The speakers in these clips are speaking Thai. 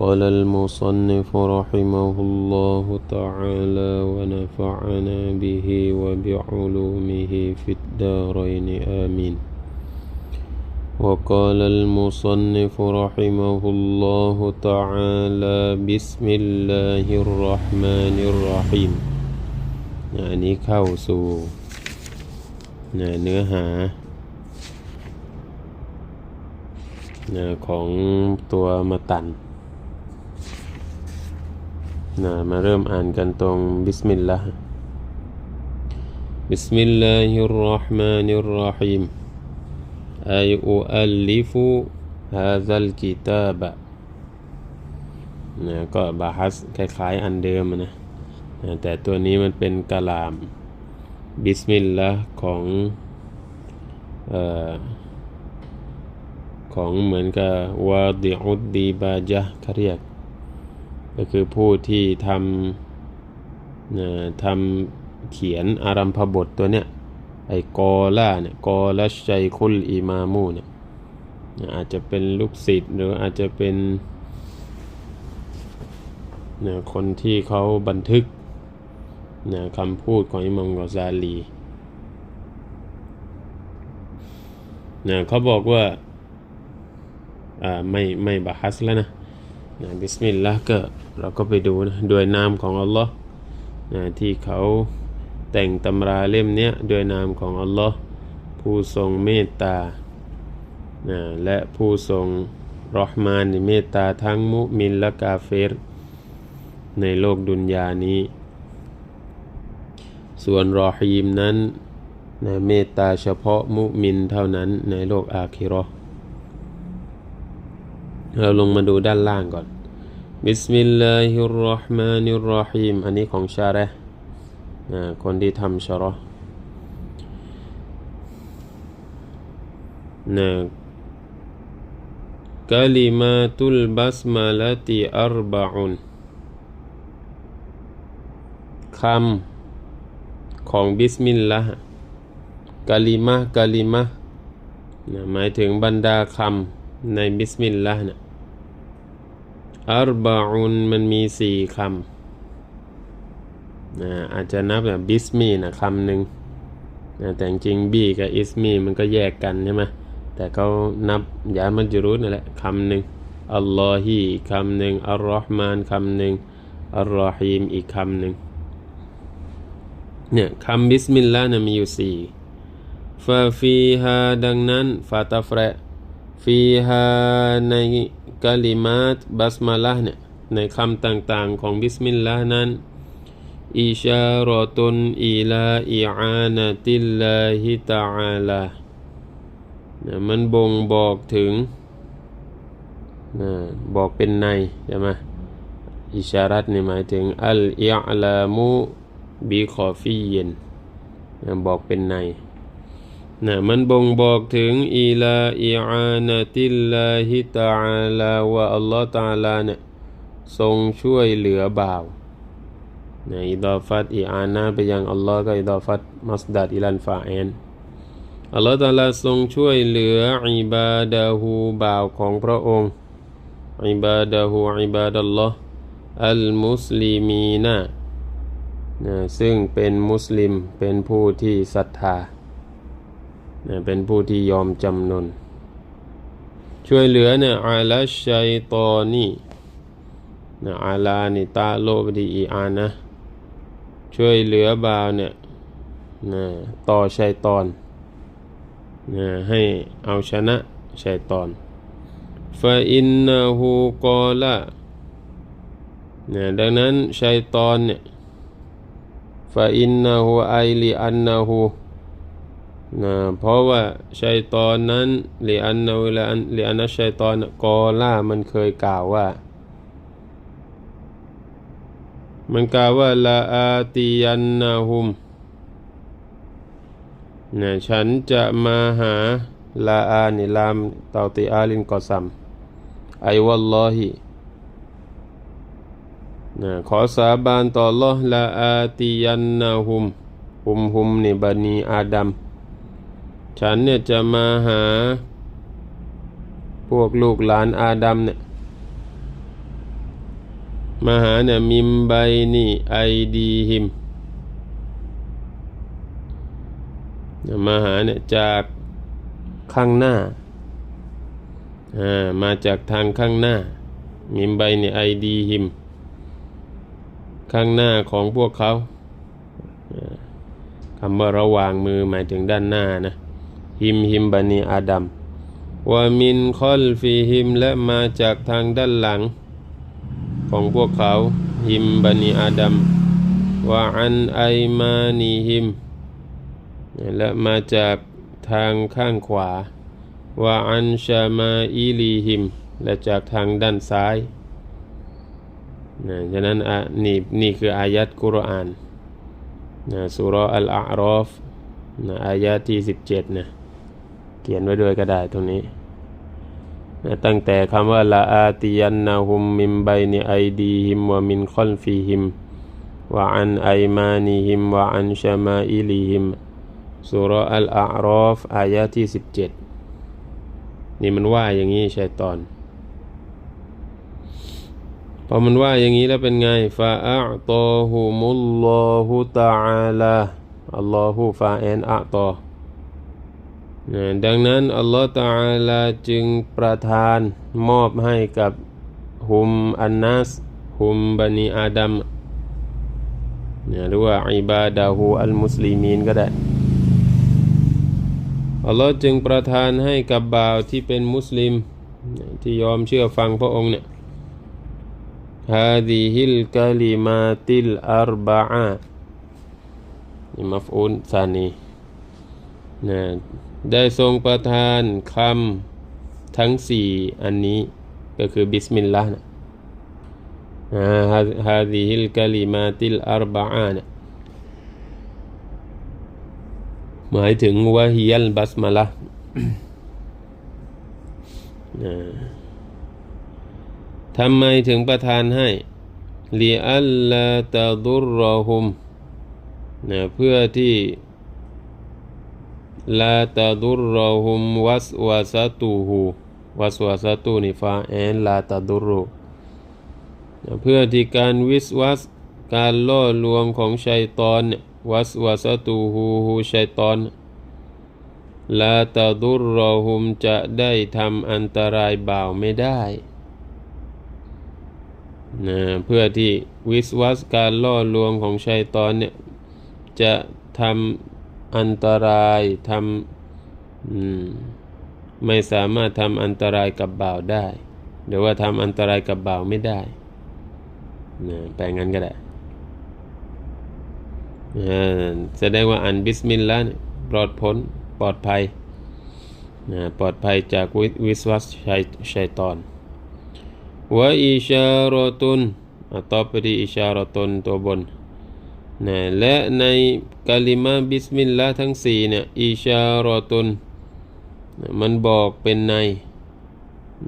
قال المصنف رحمه الله تعالى ونفعنا به وبعلومه في الدارين آمين وقال المصنف رحمه الله تعالى بسم الله الرحمن الرحيم อันนี้เข้าสู่เนื้อหาของตัวมาตัน นะมาเริ่มอ่านกันตรงบิสมิลลาห์บิสมิลลาฮิรราะห์มานิรราะฮีมอัยอุอัลลิฟุฮาซัลกิตาบะนะก็บาฮัสคล้ายๆอันเดิมนะแต่ตัวนี้มันเป็นกะลามบิสมิลลาห์ของเอของเหมือนกับวาดิอุดดีบาจาเขาเรียก ก็คือผู้ที่ทำทำเขียนอารัมพบทตัวเนี้ยไอ้กอล่าเนี่ยกอลัชัยคุลอิมามูเนี่ยอาจจะเป็นลูกศิษย์หรืออาจจะเป็นคนที่เขาบันทึกคำพูดของอิมามกอซาลีเขาบอกว่าไม่ไม่บาฮัสแล้วนะ นะบิสมิลลาห์ก็เราก็ไปดูนะโดยนามของอัลลอฮ์นะที่เขาแต่งตำราเล่มเนี้ยโดยนามของอัลลอฮ์ผู้ทรงเมตตานะและผู้ทรงรอห์มานเมตตาทั้งมุมินและกาเฟรในโลกดุนยานี้ ส่วนรอฮีมนั้นนะเมตตาเฉพาะมุมินเท่านั้นในโลกอาคิรอ เราลงมาดูด้านล่างก่อนบิสมิลลาฮิรราะห์มานิรราะฮีมอันนี้ของชาเระคนที่ทำชารอนะกะลิมาตุลบัสมาลติอัรบะอุนคำของบิสมิลลาห์กะลิมะกะลิมะนะหมายถึงบรรดาคำในบิสมิลลาห์นะ อัรบะอุนมันมีสี่คำนะอาจจะนับแบบบิสมีนะคำหนึ่งนะแต่จริงบีกับอิสมีมันก็แยกกันใช่ไหมแต่เขานับยามัจรุษนั่นแหละคำหนึ่งอัลลอฮีคำหนึ่งอัลลอฮ์มานคำหนึ่งอัลลอฮีมอีกคำหนึ่งเนี่ยคำบิสมิลลาห์นะมีอยู่สี่ฟาฟีฮาดังนั้นฟาตาฟรฟีฮาใน กาลิมาตบัสมาลาเนี่ยในคำต่างๆของบิสมิลลาห์นั้นอิชารอตุนอิลาอิอานะติลลาฮิตาอาลานะมันบ่งบอกถึงนะบอกเป็นในใช่ไหมอิชารัตนี่หมายถึงอัลอิอลามุบีคอฟีเยนนะบอกเป็นใน นะมันบ่งบอกถึงอีลาอิอานะติลลาฮิตาลาว่าอัลลอฮฺตาลาเนี่ยทรงช่วยเหลือบ่าวนะอิดาฟัตอิอานะไปยังอัลลอฮ์ก็อิดาฟัตมัสดัดอิลันฟาเอนอัลลอฮฺตาลาทรงช่วยเหลืออิบาดาหูบ่าวของพระองค์อิบาดาหูอิบาดัลลอฮ์อัลมุสลิมีนะนะซึ่งเป็นมุสลิมเป็นผู้ที่ศรัทธา นะเป็นผู้ที่ยอมจำนน ช่วยเหลือเนี่ยอาลาชัยตอนี่นะอาลานี่ตาโลบดีอีอานะ ช่วยเหลือบาวเนี่ยนะต่อชัยตอนนะให้เอาชนะชัยตอนฟาอินนาหูกอละนะดังนั้นชัยตอนเนี่ยฟาอินนาหูไอลีอันนาหู นะเพราะว่าชัยตอนนั้นหรืออันนาเวลาหรืออันนัชัยตอนกอล่ามันเคยกล่าวว่า มันกล่าวว่าละอาติยันนาหุมนะฉันจะมาหาลาอานิลามเตาติอาลินกอซัมไอวัลลอฮินะขอสาบานต่อลอละอาติยันนาหุม หุมหุมในบันีอาดัม ฉันเนี่ยจะมาหา พวกลูกหลานอาดัมเนี่ยมาหาเนี่ยมิมไบนี่ไอดีหิมมาหาเนี่ยจากข้างหน้าอ่ามาจากทางข้างหน้า มิมไบนี่ไอดีหิม ข้างหน้าของพวกเขาคำว่าระวางมือหมายถึงด้านหน้านะ หิมหิมบันีอาดัมวามินคอลฟีหิมและมาจากทางด้านหลัง ของพวกเขาหิมบันีอาดัมวาอันไอมานีหิม และมาจากทางข้างขวาวาอันชามาอีลีหิม และจากทางด้านซ้ายนะฉะนั้นอะนี่นี่คืออายัดกุรอานนะสุรอัลอาอรอฟนะอายะที่สิบเจ็ดนะ เขียนไว้ด้วยก็ได้ตรงนี้นะตั้งแต่คำว่าละอาติยันนาหุมมิมไบนิไอดีหิมวะมินคอลฟีหิมวะอันไอมานีหิมวะอันชามาอิลีหิมสุรอัลอาอรอฟอายะที่สิบเจ็ดนี่มันว่าอย่างนี้ชัยตอนพอมันว่าอย่างนี้แล้วเป็นไงฟาอัตอฮุมุลลอฮุตาอาลาอัลลอฮุฟาเอนอัตอ ดังนั้นอัลลอฮฺตาลาจึงประทานมอบให้กับฮุมอันนัสฮุมบันีอาดัมหรือว่าอิบาดาฮูอัลมุสลิมีนก็ได้ อัลลอฮ์จึงประทานให้กับบ่าวที่เป็นมุสลิม ที่ยอมเชื่อฟังพระองค์เนี่ยฮาดิฮิลกาลิมาติลอาร์บาอานี่มัฟอุนซานีนะ ได้ทรงประทานคำทั้งสี่อันนี้ก็คือบิสมิลลาห์นะฮาดิฮิลกาลิมาติลอารบาอานี่ยหมายถึงวะฮิยัลบัสมาละทำไมถึงประทานให้ลีอัลลาตาดุรรอฮุมนะเพื่อที่ ลาตาดุรรอฮุมวัสวาสตูฮูวัสวาสตูนิฟาแอนลาตาดุรุเพื่อที่การวิสวัสการล่อลวงของชัยตอนเนี่ยวัสวาสตูฮูฮูชัยตอนลาตาดุรรอฮุมจะได้ทำอันตรายบ่าวไม่ได้นะเพื่อที่วิสวัสการล่อลวงของชัยตอนเนี่ยจะทำ อันตรายทำไม่สามารถทำอันตรายกับบ่าวได้ หรือว่าทำอันตรายกับบ่าวไม่ได้นะแปลงั้นก็ได้แสดงว่าอันบิสมิลลาห์ปลอดพ้นปลอดภัยนะปลอดภัยจากวิสวัสชัยตอนวะอิชารตุนต่อไปที่อิชารตุนตัวบน นะและในกาลิมาบิสมิลลาห์ทั้งสี่เนี่ยอิชารอตุนมันบอกเป็นใน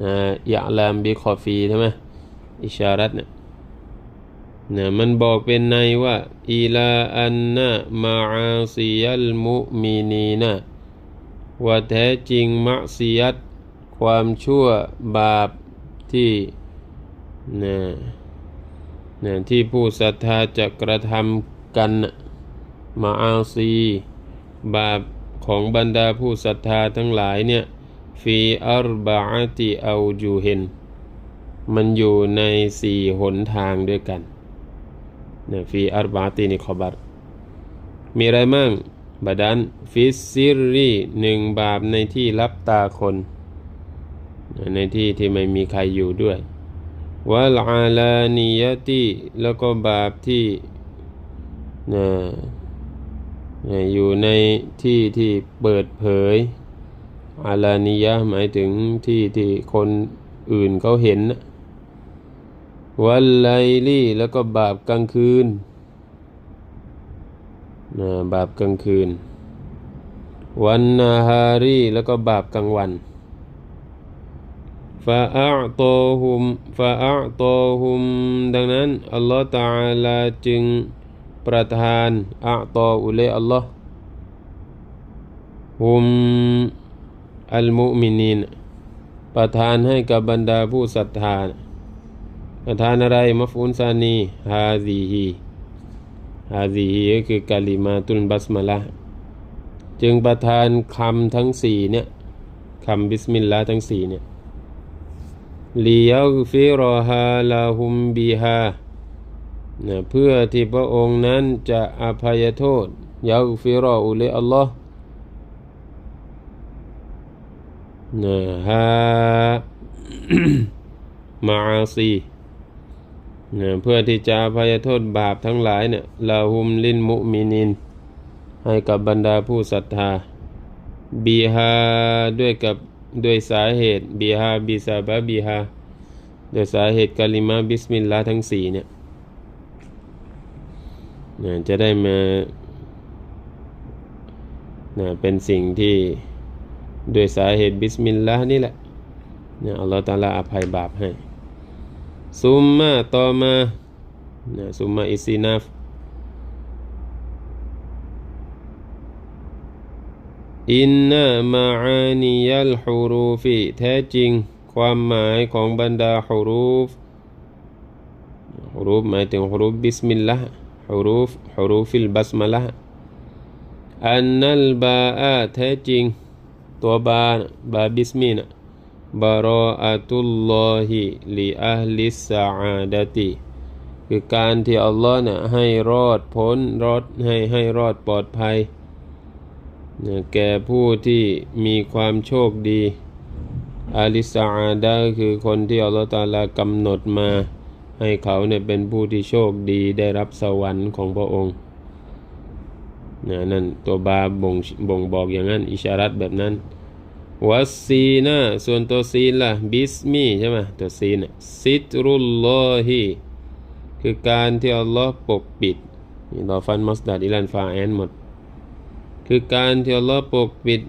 นะยะลามบิคอฟีใช่ไหมอิชารัตเนี่ยนะมันบอกเป็นในว่าอิลาอันนะมาอาซิยัลมุมินีนะว่าแท้จริงมัซียัตความชั่วบาปที่นะนะที่ผู้ศรัทธาจะกระทำ กันมาอาซี บาปของบรรดาผู้ศรัทธาทั้งหลายเนี่ยฟีอัรบาติเอาจูเฮนมันอยู่ในสี่หนทางด้วยกันนะฟีอัรบาตินิคอบัตมีอะไรมั่งบาดันฟิสซิรีหนึ่งบาปในที่รับตาคน ในที่ที่ไม่มีใครอยู่ด้วยวัลอาลานียติแล้วก็บาปที่ นะอยู่ในที่ที่เปิดเผยอาลานียะหมายถึงที่ที่คนอื่นเขาเห็นวันไลลี่แล้วก็บาปกลางคืนนะบาปกลางคืน วันนาฮารีแล้วก็บาปกลางวันฟาอัตฮุมฟาอัตฮุมดังนั้น อัลลอฮฺตาลาจึง ประทานอัตอุเลอัลลอฮ์ฮุมอัลมุมินีนประทานให้กับบรรดาผู้ศรัทธาประทานอะไรมัฟูนซานีฮาซีฮีฮาซีฮีก็คือกาลิมาตุลบัสมาละจึงประทานคำทั้งสี่เนี่ยคำบิสมิลลาห์ทั้งสี่เนี่ยลียักฟิรฮาลาฮุมบิฮา เพื่อที่พระองค์นั้นจะอภัยโทษยักฟิรออุลอัลลอฮ์นะฮามาอาซีนะเพื่อที่จะอภัยโทษบาปทั้งหลายเนี่ยลาฮุมลินมุมินิน ให้กับบรรดาผู้ศรัทธาบีฮาด้วยกับด้วยสาเหตุบีฮาบิซาบะบีฮาด้วยสาเหตุกาลิมาบิสมิลลาทั้งสี่เนี่ย นะจะได้มานะเป็นสิ่งที่ด้วยสาเหตุบิสมิลลาห์นี่แหละนะอัลลอฮฺตาลาอภัยบาปให้ ซุมมาต่อมานะซุมมาอิซีนาฟอินนามาอานียัลฮูรูฟีแท้จริง ความหมายของบรรดาฮูรูฟฮูรูฟหมายถึงฮูรูฟบิสมิลลาห์ ฮูรูฟฮูรูฟิลบัสมาละอันนัลบาอาแท้จริง ตัวบาบาบิสมินะบารออัตุลลอฮิลีอัลลิสอาดติคือการที่อัลลอฮ์เนี่ยให้รอดพ้นรอดให้ให้รอดปลอดภัยแก่ผู้ที่มีความโชคดีอาลิสอาดาคือคนที่อัลลอฮฺตาลากำหนดมา ให้เขาเนี่ยเป็นผู้ที่โชคดีได้รับสวรรค์ของพระองค์นะนั่นตัวบาบ่งบ่งบอกอย่างนั้น อิชารัตแบบนั้นวัสซีนะส่วนตัวซีนล่ะบิสมีใช่ไหมตัวซีนซิตรุลลอฮีคือการที่อัลลอฮ์ปกปิดนี่เราฟันมัสดัดอิลันฟาแอนหมด คือการที่อัลลอฮ์ปกปิด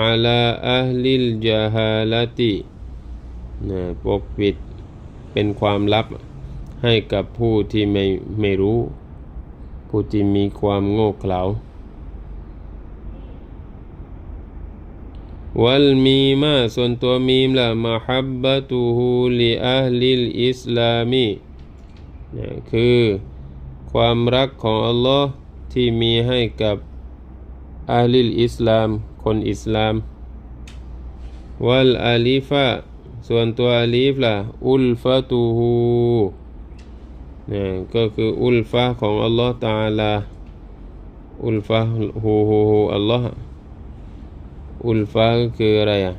อาลาอัลลิลจาฮาลตินะปกปิดเป็นความลับ ให้กับผู้ที่ไม่ไม่รู้ ผู้ที่มีความโง่เขลาวัลมีมาส่วนตัวมีมละมาฮับบะตูฮูลีอัลลิลอิสลามีนะคือความรักของอัลลอฮ์ที่มีให้กับอาลิลอิสลาม คนอิสลาม วัลอาลีฟะส่วนตัวอาลีฟละอุลฟะตูฮู นะก็คืออุลฟะของอัลลอฮ์ตาลาอุลฟะฮูฮูฮูอัลลอฮ์อุลฟะก็คืออะไรอะ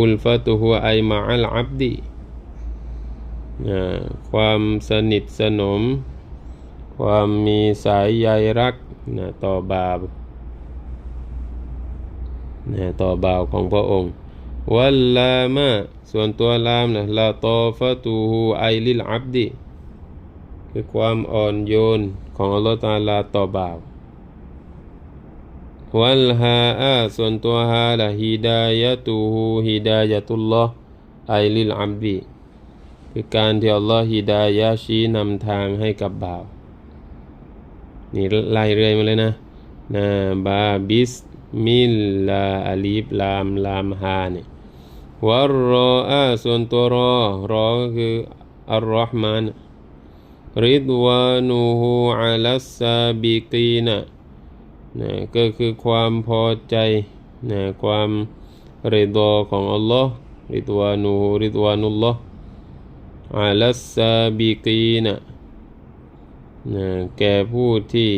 อุลฟะตูฮูไอมาอัลอับดีนะความสนิทสนม ความมีสายใยรักนะต่อบาปนะต่อบาปของพระองค์ วัลลามะส่วนตัวลามนะลาตอฟะตูฮูไอลิลอับดีคือความอ่อนโยนของอัลลอฮฺตาลาต่อบาปวัลฮาอาส่วนตัวฮาละฮิดายะตูฮูฮิดายะตุลลอฮ์ไอลิลอับดีคือการที่อัลลอฮ์ฮิดายะชี้นำทางให้กับบ่าว นี่ไล่เรื่อยมาเลยนะนะบาบิสมิลลาอาลีฟลามลามฮาเนี่ย วะรออาส่วนตัวรอ รอก็คืออัลลอฮ์มานริดวานูฮูอัลัสซาบิกีนะนะก็คือความพอใจนะความริดอของอัลลอฮ์ริดวานูฮูริดวานุลลอฮ์อัลัสซาบิกีนะนะแก่ผู้ที่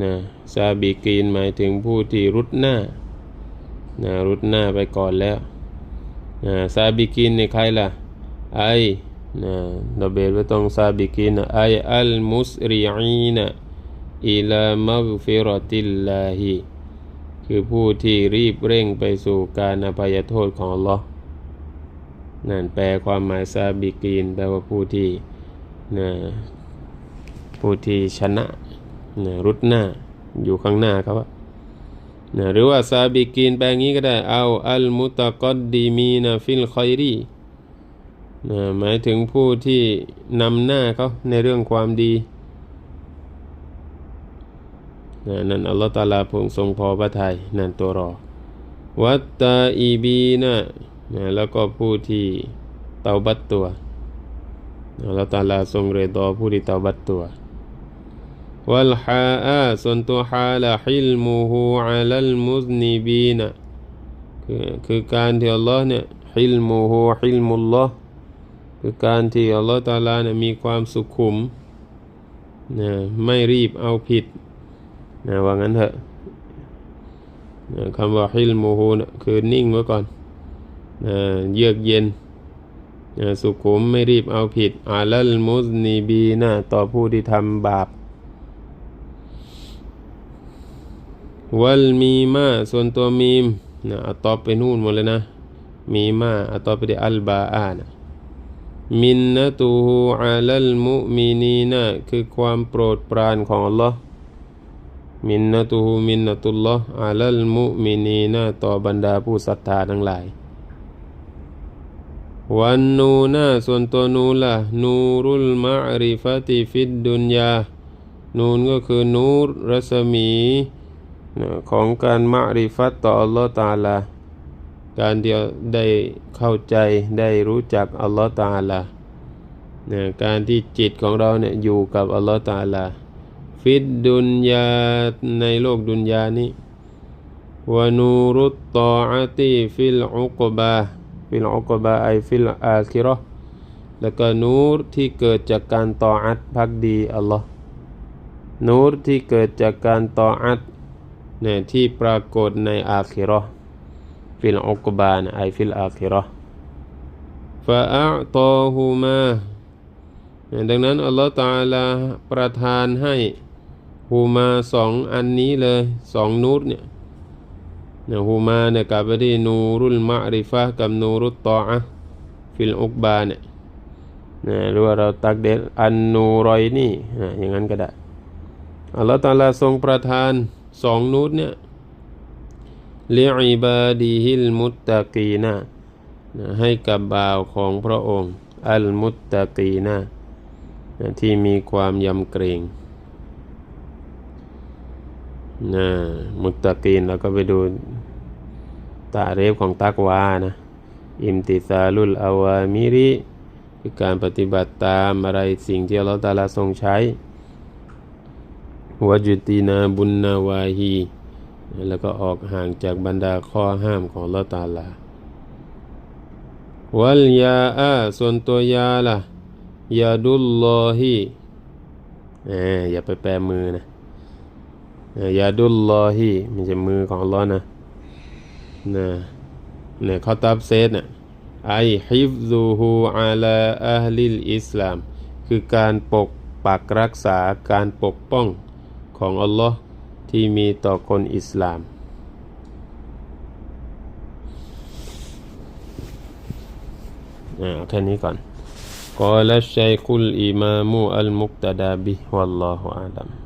นะซาบิกีนหมายถึงผู้ที่รุดหน้า นะรุดหน้าไปก่อนแล้วนะซาบิกีนในใครล่ะไอนะเราเบรไว้ตรงซาบิกีนไออัลมุสริอีนะอิลามักฟิรติลลาฮิคือผู้ที่รีบเร่งไปสู่การอภัยโทษของ Allah นั่นแปลความหมายซาบิกีนแปลว่าผู้ที่นะผู้ที่ชนะนะรุดหน้าอยู่ข้างหน้าเขาอะ นะหรือว่าซาบิกีนแปลงี้ก็ได้เอาอัลมุตะกอดดีมีนะฟิลคอยรีนะหมายถึงผู้ที่นำหน้าเขาในเรื่องความดีนะนั่นอัลลอฮฺตาลาพงทรงพอพระทัยนั่นตัวรอ วัตตาอีบีนะนะแล้วก็ผู้ที่เตาบัตตัวอัลลอฮฺตาลาทรงเรดอผู้ที่เตาบัตตัว วัลฮาอาส่วนตัวฮาละฮิลมูฮูอัลลมุซนิบีนะคือคือการที่อัลลอฮ์เนี่ยฮิลมูฮูฮิลมุลลอฮ์คือการที่อัลลอฮ์ตะอาลาเนี่ยมีความสุขุมนะไม่รีบเอาผิดนะว่างั้นเถอะนะคำว่าฮิลมูฮูนะคือนิ่งไว้ก่อนนะเยือกเย็นนะสุขุมไม่รีบเอาผิดอาลัลมุซนีบีนะต่อผู้ที่ทำบาป วัลมีมาส่วนตัวมีมนะอัตอบไปนู่นหมดเลยนะ มีมาอัตอบไปที่อัลบาอานะมินนะตูฮูอาลัลมุมินีนะคือความโปรดปรานของอัลลอฮ์มินนะตูฮูมินนะตุลลอฮ์อาลัลมุมินีนะต่อบรรดาผู้ศรัทธาทั้งหลาย วันนูนะส่วนตัวนูละนูรุลมะริฟติฟิดดุนยา นูนก็คือนูรรัศมี ของการมะริฟัตต่ออัลลอฮ์ตาลา การที่ได้เข้าใจได้รู้จักอัลลอฮ์ตาลาการที่จิตของเราเนี่ยอยู่กับอัลลอฮ์ตาลา ฟิดดุนยาในโลกดุนยานี้วานูรุตตออาตีฟิลอุกบาฟิลอุกบาไอฟิลอาคิราะห์แล้วก็นูรที่เกิดจากการต่ออัดพักดีอัลลอฮ์นูรที่เกิดจากการต่ออัด นี่ยที่ปรากฏในอาคิราะห์ฟิลอุกบานไอฟิลอาคิราะห์ฟะอัตอฮูมาดังนั้นอัลลอฮ์ตาลาประทานให้ฮูมาสองอันนี้เลยสองนูรเนี่ยนะฮูมาเนี่ยกับไปที่นูรุลมะริฟะกับนูรุตตออะฟิลอุกบาเนี่ยนะหรือว่าเราตักเดลอันนูรอยนี่นะอย่างนั้นก็ได้อัลลอฮ์ตาลาทรงประทาน สองนูรเนี่ยเลิอิบาดีฮิลมุตตะกีนะนะให้กับบ่าวของพระองค์ อัลมุตตะกีนะนะที่มีความยำเกรงนะมุตตะกีนเราก็ไปดูตาเรฟของตักวานะอิมติซาลุลอาวามิริคือการปฏิบัติตามอะไรสิ่งที่เราตาลาทรงใช้ วจุตินาบุญนาวาฮีแล้วก็ออกห่างจากบรรดาข้อห้ามของลอตาลาวัลยาอาส่วนตัวยาล่ะยาดุลลอฮีอย่าไปแปลมือนะยาดุลลอฮีมันจะมือของลอนะนะเนี่ยเขาตับเซตเนี่ยไอฮิฟซูฮูอาลาอัลลิลอิสลาม คือการปกปักรักษาการปกป้อง ของอัลลอฮ์ที่มีต่อคนอิสลาม อ่าแค่นี้ก่อนกอลชัยคุลอิมามูอัลมุกตดาบิวัลลอฮุอาลัม